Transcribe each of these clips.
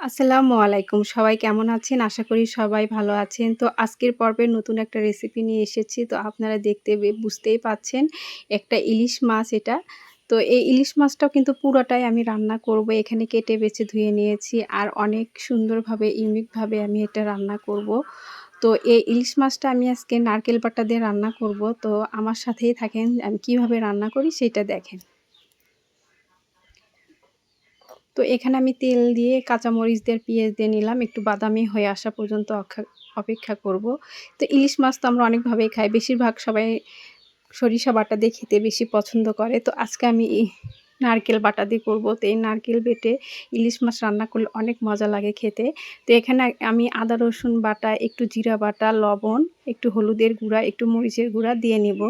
আসসালামু আলাইকুম। সবাই কেমন আছেন? আশা করি সবাই ভালো আছেন। তো আজকের পর্বে নতুন একটা রেসিপি নিয়ে এসেছি। তো আপনারা দেখতে বুঝতেই পাচ্ছেন, একটা ইলিশ মাছ এটা। তো এই ইলিশ মাছটাও কিন্তু পুরোটাই আমি রান্না করব। এখানে কেটে বেছে ধুয়ে নিয়েছি আর অনেক সুন্দরভাবে ইউনিকভাবে আমি এটা রান্না করব। তো এই ইলিশ মাছটা আমি আজকে নারকেল বাটা দিয়ে রান্না করব। তো আমার সাথেই থাকেন, আমি কীভাবে রান্না করি সেটা দেখেন। তো এখানে আমি তেল দিয়ে কাঁচামরিচ দিয়ে পেঁয়াজ দিয়ে নিলাম। একটু বাদামি হয়ে আসা পর্যন্ত অপেক্ষা করব। তো ইলিশ মাছ তো আমরা অনেকভাবেই খাই। বেশিরভাগ সবাই সরিষা বাটা দিয়ে খেতে বেশি পছন্দ করে। তো আজকে আমি নারকেল বাটা দিয়ে করব। তো এই নারকেল বেটে ইলিশ মাছ রান্না করলে অনেক মজা লাগে খেতে। তো এখানে আমি আদা, রসুন বাটা, একটু জিরা বাটা, লবণ, একটু হলুদের গুঁড়া, একটু মরিচের গুঁড়া দিয়ে নিব।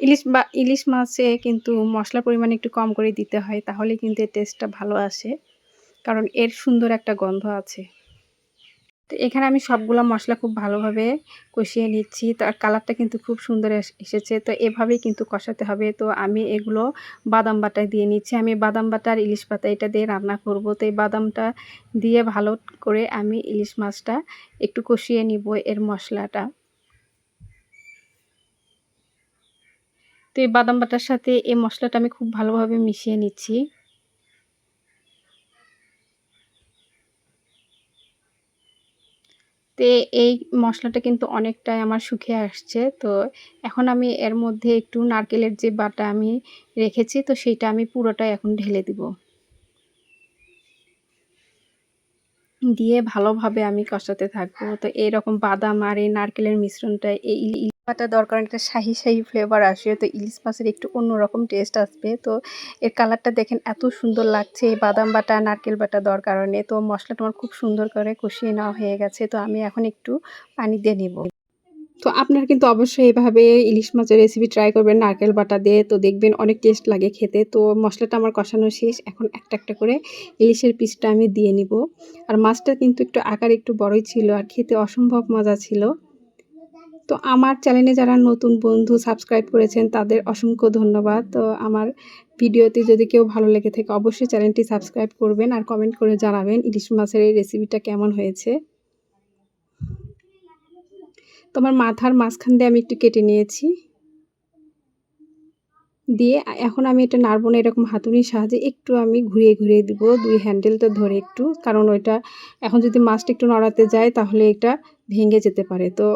ইলিশ বা, ইলিশ মাছে কিন্তু মশলার পরিমাণ একটু কম করে দিতে হয়, তাহলে কিন্তু এর টেস্টটা ভালো আসে। কারণ এর সুন্দর একটা গন্ধ আছে। তো এখানে আমি সবগুলো মশলা খুব ভালোভাবে কষিয়ে নিচ্ছি। তার কালারটা কিন্তু খুব সুন্দর এসেছে। তো এভাবেই কিন্তু কষাতে হবে। তো আমি এগুলো বাদাম বাটা দিয়ে নিচ্ছি। আমি বাদাম বাটা আর ইলিশ পাতা এটা দিয়ে রান্না করব। তো এই বাদামটা দিয়ে ভালো করে আমি ইলিশ মাছটা একটু কষিয়ে নিব এর মশলাটা। তো এই বাদাম বাটার সাথে এই মশলাটা আমি খুব ভালোভাবে মিশিয়ে নিচ্ছি। তো এই মশলাটা কিন্তু অনেকটাই আমার শুকিয়ে আসছে। তো এখন আমি এর মধ্যে একটু নারকেলের যে বাটা আমি রেখেছি, তো সেইটা আমি পুরোটাই এখন ঢেলে দিব। দিয়ে ভালোভাবে আমি কষাতে থাকব। তো এরকম বাদাম আর এই নারকেলের মিশ্রণটা, এই ইলিশ পাতা দরকার একটা শাহি শাহি ফ্লেভার আসে তো ইলিশ মাছের একটু অন্যরকম টেস্ট আসবে। তো এর কালারটা দেখেন এত সুন্দর লাগছে। এই বাদাম বাটা, নারকেল বাটা দেওয়ার কারণে। তো মশলাটা আমার খুব সুন্দর করে কষিয়ে নেওয়া হয়ে গেছে। তো আমি এখন একটু পানি দিয়ে নেব। তো আপনার কিন্তু অবশ্যই এভাবে ইলিশ মাছের রেসিপি ট্রাই করবেন, নারকেল বাটা দিয়ে। তো দেখবেন অনেক টেস্ট লাগে খেতে। তো মশলাটা আমার কষানো শেষ। এখন একটা একটা করে ইলিশের পিসটা আমি দিয়ে নিব। আর মাছটা কিন্তু একটু আকার একটু বড়ই ছিল আর খেতে অসম্ভব মজা ছিল। তো আমার চ্যানেলে যারা নতুন বন্ধু সাবস্ক্রাইব করেছেন, তাদের অসংখ্য ধন্যবাদ। তো আমার ভিডিওতে যদি কেউ ভালো লেগে থাকে, অবশ্যই চ্যানেলটি সাবস্ক্রাইব করবেন আর কমেন্ট করে জানাবেন ইলিশ মাছের এই রেসিপিটা কেমন হয়েছে। তোমার মাথার মাঝখান দিয়ে আমি একটু কেটে নিয়েছি। দিয়ে এখন আমি এটা নাড়ব না, এরকম হাতুনির সাহায্যে একটু আমি ঘুরিয়ে ঘুরিয়ে দিব, দুই হ্যান্ডেলটা ধরে একটু, কারণ ওইটা এখন যদি মাছটা একটু নড়াতে যায় তাহলে এটা ভেঙে যেতে পারে। তো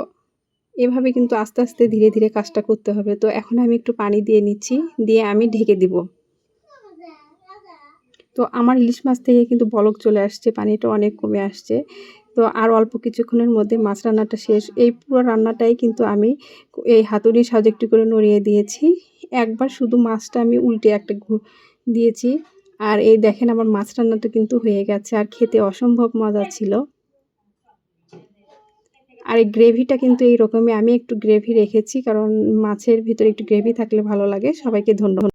এভাবে কিন্তু আস্তে আস্তে ধীরে ধীরে কাজটা করতে হবে। তো এখন আমি একটু পানি দিয়ে নিচ্ছি, দিয়ে আমি ঢেকে দিব। তো আমার ইলিশ মাছ থেকে কিন্তু বলক চলে আসছে, পানিটা অনেক কমে আসছে। তো আর অল্প কিছুক্ষণের মধ্যে মাছ রান্নাটা শেষ। এই পুরো রান্নাটাই কিন্তু আমি এই হাতুড়ির সাহায্যে একটু করে নড়িয়ে দিয়েছি। একবার শুধু মাছটা আমি উল্টে একটা ঘু দিয়েছি। আর এই দেখেন আমার মাছ রান্নাটা কিন্তু হয়ে গেছে। আর খেতে অসম্ভব মজা ছিল। আর এই গ্রেভিটা কিন্তু এইরকমই। আমি একটু গ্রেভি রেখেছি কারণ মাছের ভিতরে একটু গ্রেভি থাকলে ভালো লাগে। সবাইকে ধন্যবাদ।